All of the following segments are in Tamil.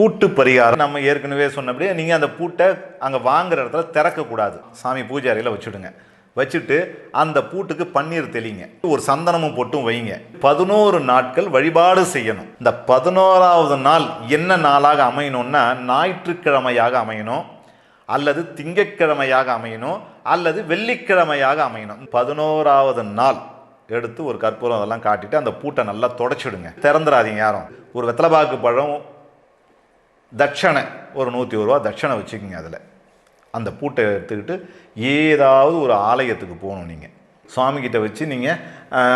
பூட்டு பரிகாரம். நம்ம ஏற்கனவே சொன்னபடியே நீங்கள் அந்த பூட்டை அங்கே வாங்குற இடத்துல திறக்கக்கூடாது சாமி பூஜை அறையில் வச்சுடுங்க. வச்சுட்டு அந்த பூட்டுக்கு பன்னீர் தெளிங்க. ஒரு சந்தனமும் பொட்டும் வைங்க. பதினோரு நாட்கள் வழிபாடு செய்யணும். இந்த பதினோராவது நாள் என்ன நாளாக அமையணும்னா ஞாயிற்றுக்கிழமையாக அமையணும். அல்லது திங்கட்கிழமையாக அமையணும். அல்லது வெள்ளிக்கிழமையாக அமையணும். பதினோராவது நாள் எடுத்து ஒரு கற்பூரம் அதெல்லாம் காட்டிட்டு அந்த பூட்டை நல்லா தொடச்சிடுங்க. திறந்துடாதீங்க யாரும். ஒரு வெத்தலைப்பாக்கு பழம் தட்சணை ஒரு நூற்றி ஒரு ரூபா தட்சணை வச்சுக்கோங்க அதில். அந்த பூட்டை எடுத்துக்கிட்டு ஏதாவது ஒரு ஆலயத்துக்கு போகணும் நீங்கள் சுவாமிக்கிட்ட வச்சு நீங்கள்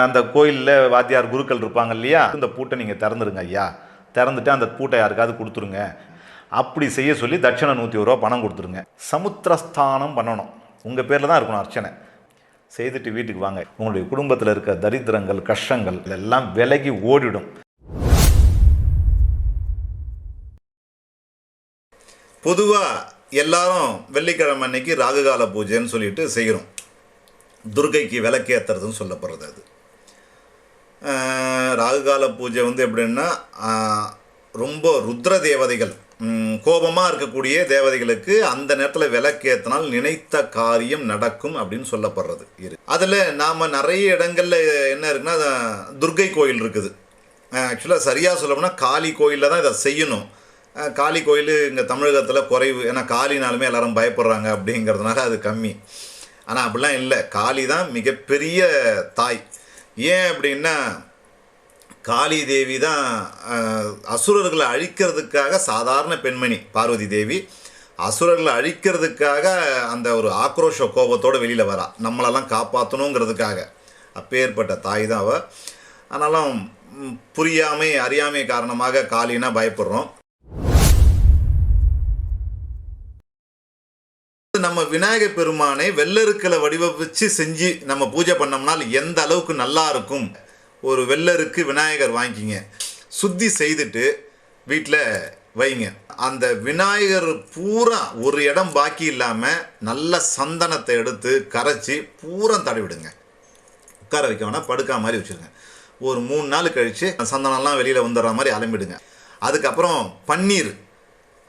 அந்த கோயிலில் வாத்தியார் குருக்கள் இருப்பாங்க இல்லையா இந்த பூட்டை நீங்கள் திறந்துருங்க ஐயா. திறந்துட்டு அந்த பூட்டை யாருக்காவது கொடுத்துருங்க. அப்படி செய்ய சொல்லி தட்சணை நூற்றி ஒரு ரூபா பணம் கொடுத்துருங்க. சமுத்திரஸ்தானம் பண்ணணும். உங்கள் பேரில் தான் இருக்கணும் அர்ச்சனை. செய்துட்டு வீட்டுக்கு வாங்க. உங்களுடைய குடும்பத்தில் இருக்க தரித்திரங்கள் கஷ்டங்கள் எல்லாம் விலகி ஓடிடும். பொதுவாக எல்லாரும் வெள்ளிக்கிழமை அன்னைக்கு ராகுகால பூஜைன்னு சொல்லிட்டு செய்கிறோம். துர்கைக்கு விளக்கேற்றுறதுன்னு சொல்லப்படுறது அது. ராகுகால பூஜை வந்து எப்படின்னா ரொம்ப ருத்ர தேவதைகள் கோபமாக இருக்கக்கூடிய தேவதைகளுக்கு அந்த நேரத்தில் விளக்கேற்றினால் நினைத்த காரியம் நடக்கும் அப்படின்னு சொல்லப்படுறது இரு அதில் நாம் நிறைய இடங்களில் என்ன இருக்குன்னா துர்கை கோயில் இருக்குது. ஆக்சுவலாக சரியாக சொல்லணும்னா காளி கோயிலில் தான் இதை செய்யணும். காளி கோயில் இங்கே தமிழகத்தில் குறைவு. ஏன்னா காளினாலுமே எல்லாரும் பயப்படுறாங்க அப்படிங்கிறதுனால அது கம்மி. ஆனால் அப்படிலாம் இல்லை. காளி தான் மிகப்பெரிய தாய். ஏன் அப்படின்னா காளி தேவி தான் அசுரர்களை அழிக்கிறதுக்காக சாதாரண பெண்மணி பார்வதி தேவி. அசுரர்களை அழிக்கிறதுக்காக அந்த ஒரு ஆக்ரோஷ கோபத்தோடு வெளியில் வரா. நம்மளெல்லாம் காப்பாற்றணுங்கிறதுக்காக அப்பேற்பட்ட தாய் தான் அவள் ஆனாலும் புரியாமை அறியாமை காரணமாக காளினா பயப்படுறோம். நம்ம விநாயகர் பெருமானை வெள்ளருக்களை வடிவமைச்சு செஞ்சு நம்ம பூஜை பண்ணோம்னால் எந்த அளவுக்கு நல்லா இருக்கும்? ஒரு வெள்ளருக்கு விநாயகர் வாங்கிக்கிங்க. சுத்தி செய்துட்டு வீட்டில் வைங்க. அந்த விநாயகர் பூரா ஒரு இடம் பாக்கி இல்லாமல் நல்ல சந்தனத்தை எடுத்து கரைச்சி பூரா தடவிடுங்க உட்கார வைக்க படுக்கா மாதிரி வச்சுருங்க. ஒரு மூணு நாள் கழித்து சந்தனம்லாம் வெளியில் வந்துடுற மாதிரி அலம்பிடுங்க. அதுக்கப்புறம் பன்னீர்.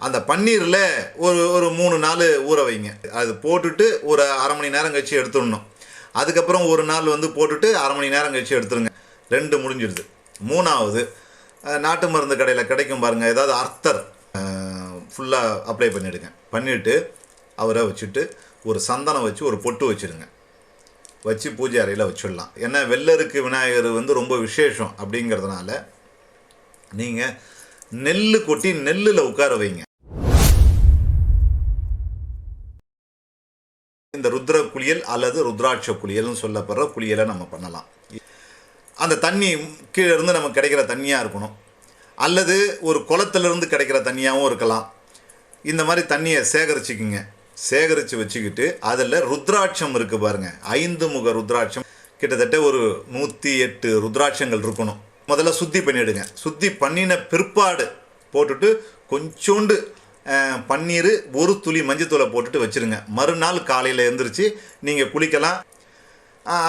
அந்த பன்னீரில் ஒரு ஒரு மூணு நாள் ஊற வைங்க. அது போட்டுட்டு ஒரு அரை மணி நேரம் கழிச்சு எடுத்துடணும். அதுக்கப்புறம் ஒரு நாள் வந்து போட்டுட்டு அரை மணி நேரம் கழிச்சு எடுத்துருங்க. ரெண்டு முடிஞ்சிடுது மூணாவது நாட்டு மருந்து கடையில் கிடைக்கும் பாருங்கள் ஏதாவது அர்த்தர் ஃபுல்லாக அப்ளை பண்ணிவிடுங்க பண்ணிவிட்டு அவரை வச்சுட்டு ஒரு சந்தனம் வச்சு ஒரு பொட்டு வச்சுருங்க. வச்சு பூஜை அறையில் வச்சிடலாம். ஏன்னா வெள்ளருக்கு விநாயகர் வந்து ரொம்ப விசேஷம் அப்படிங்கிறதுனால நீங்கள் நெல் கொட்டி நெல்லில் உட்கார வைங்க. இந்த ருத்ர குளியல் அல்லது ருத்ராட்ச குளியல்னு சொல்லப்படுற குளியலை நம்ம பண்ணலாம். அந்த தண்ணி கீழே இருந்து நமக்கு கிடைக்கிற தண்ணியாக இருக்கணும். அல்லது ஒரு குளத்திலிருந்து கிடைக்கிற தண்ணியாகவும் இருக்கலாம். இந்த மாதிரி தண்ணியை சேகரிச்சுக்குங்க. சேகரித்து வச்சுக்கிட்டு அதில் ருத்ராட்சம் இருக்குது பாருங்கள் ஐந்து முக ருத்ராட்சம். கிட்டத்தட்ட ஒரு நூற்றி எட்டு ருத்ராட்சங்கள் இருக்கணும். முதல்ல சுத்தி பண்ணிவிடுங்க சுத்தி பண்ணின பிற்பாடு போட்டுட்டு கொஞ்சோண்டு பன்னீர் ஒரு துளி மஞ்சத்தூளை போட்டுட்டு வச்சுருங்க. மறுநாள் காலையில் எழுந்திரிச்சு நீங்கள் குளிக்கலாம்.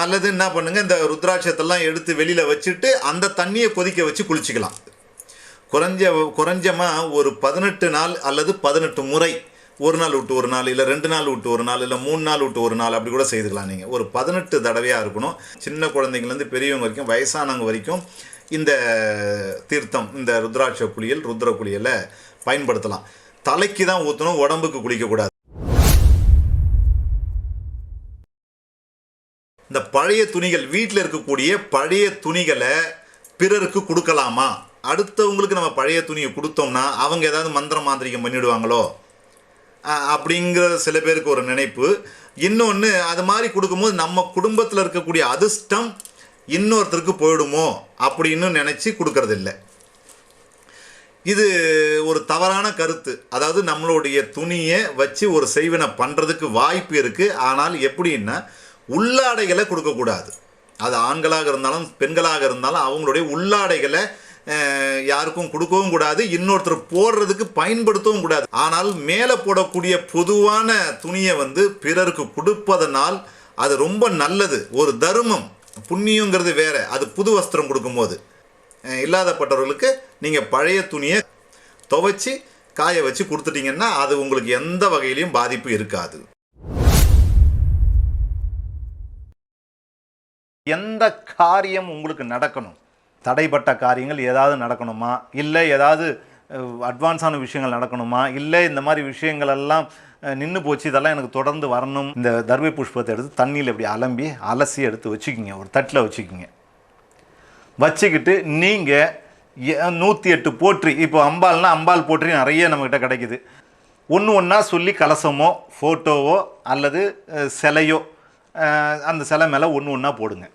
அல்லது என்ன பண்ணுங்கள் இந்த ருத்ராட்சத்தெல்லாம் எடுத்து வெளியில் வச்சுட்டு அந்த தண்ணியை கொதிக்க வச்சு குளிச்சுக்கலாம். குறைஞ்ச குறைஞ்சமாக ஒரு பதினெட்டு நாள் அல்லது பதினெட்டு முறை ஒரு நாள் விட்டு ஒரு நாள் இல்லை ரெண்டு நாள் விட்டு ஒரு நாள் இல்லை மூணு நாள் விட்டு ஒரு நாள் அப்படி கூட செய்துக்கலாம் நீங்கள் ஒரு பதினெட்டு தடவையாக இருக்கணும். சின்ன குழந்தைங்கலேருந்து பெரியவங்க வரைக்கும் வயசானவங்க வரைக்கும் இந்த தீர்த்தம் இந்த ருத்ராட்ச குளியல் ருத்ர குளியலை பயன்படுத்தலாம். தலைக்கு தான் ஊற்றணும் உடம்புக்கு குளிக்கக்கூடாது. இந்த பழைய துணிகள் வீட்டில் இருக்கக்கூடிய பழைய துணிகளை பிறருக்கு கொடுக்கலாமா? அடுத்தவங்களுக்கு நம்ம பழைய துணியை கொடுத்தோம்னா அவங்க ஏதாவது மந்திர மாந்திரிகம் பண்ணிவிடுவாங்களோ அப்படிங்கிற சில பேருக்கு ஒரு நினைப்பு. இன்னொன்று அது மாதிரி கொடுக்கும்போது நம்ம குடும்பத்தில் இருக்கக்கூடிய அதிர்ஷ்டம் இன்னொருத்தருக்கு போயிடுமோ அப்படின்னு நினச்சி கொடுக்கறதில்ல. இது ஒரு தவறான கருத்து. அதாவது நம்மளுடைய துணியை வச்சு ஒரு செய்வினை பண்ணுறதுக்கு வாய்ப்பு இருக்குது ஆனால் எப்படின்னா உள்ளாடைகளை கொடுக்கக்கூடாது. அது ஆண்களாக இருந்தாலும் பெண்களாக இருந்தாலும் அவங்களுடைய உள்ளாடைகளை யாருக்கும் கொடுக்கவும் கூடாது. இன்னொருத்தர் போடுறதுக்கு பயன்படுத்தவும் கூடாது. ஆனால் மேலே போடக்கூடிய பொதுவான துணியை வந்து பிறருக்கு கொடுப்பதனால் அது ரொம்ப நல்லது. ஒரு தர்மம். புண்ணியங்கிறது வேற. அது புது வஸ்திரம் கொடுக்கும்போது. இல்லாதப்பட்டவர்களுக்கு நீங்கள் பழைய துணியை துவைச்சி காய வச்சு கொடுத்துட்டிங்கன்னா அது உங்களுக்கு எந்த வகையிலையும் பாதிப்பு இருக்காது. எந்த காரியம் உங்களுக்கு நடக்கணும்? தடைப்பட்ட காரியங்கள் ஏதாவது நடக்கணுமா? இல்லை ஏதாவது அட்வான்ஸான விஷயங்கள் நடக்கணுமா? இல்லை இந்த மாதிரி விஷயங்கள் எல்லாம் நின்று போச்சு இதெல்லாம் எனக்கு தொடர்ந்து வரணும். இந்த தர்பை புஷ்பத்தை எடுத்து தண்ணியில் இப்படி அலம்பி அலசி எடுத்து வச்சுக்கிங்க. ஒரு தட்டில் வச்சுக்கிங்க. வச்சுக்கிட்டு நீங்கள் நூற்றி எட்டு போற்றி இப்போ அம்பால்னால் அம்பாள் போற்றி நிறைய நம்மக்கிட்ட கிடைக்குது. ஒன்று ஒன்றா சொல்லி கலசமோ ஃபோட்டோவோ அல்லது சிலையோ அந்த சிலை மேலே ஒன்று ஒன்றா போடுங்க.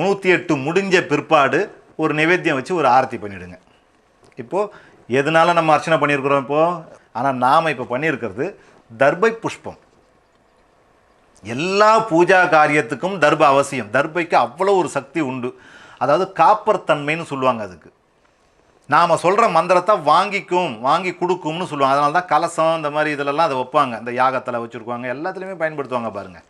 நூற்றி எட்டு முடிஞ்ச பிற்பாடு ஒரு நிவேத்தியம் வச்சு ஒரு ஆரத்தி பண்ணிவிடுங்க இப்போது எதனால நம்ம அர்ச்சனை பண்ணியிருக்கிறோம் இப்போது ஆனால் நாம் இப்போ பண்ணியிருக்கிறது தர்பை புஷ்பம். எல்லா பூஜா காரியத்துக்கும் தர்ப அவசியம். தர்பைக்கு அவ்வளோ ஒரு சக்தி உண்டு. அதாவது காப்பர் தன்மைன்னு சொல்லுவாங்க அதுக்கு. நாம் சொல்கிற மந்திரத்தை வாங்கிக்கும் வாங்கி கொடுக்கும்னு சொல்லுவாங்க. அதனால தான் கலசம் இந்த மாதிரி இதிலெல்லாம் அதை வைப்பாங்க. இந்த யாகத்தில் வச்சுருக்குவாங்க எல்லாத்துலேயுமே பயன்படுத்துவாங்க பாருங்கள்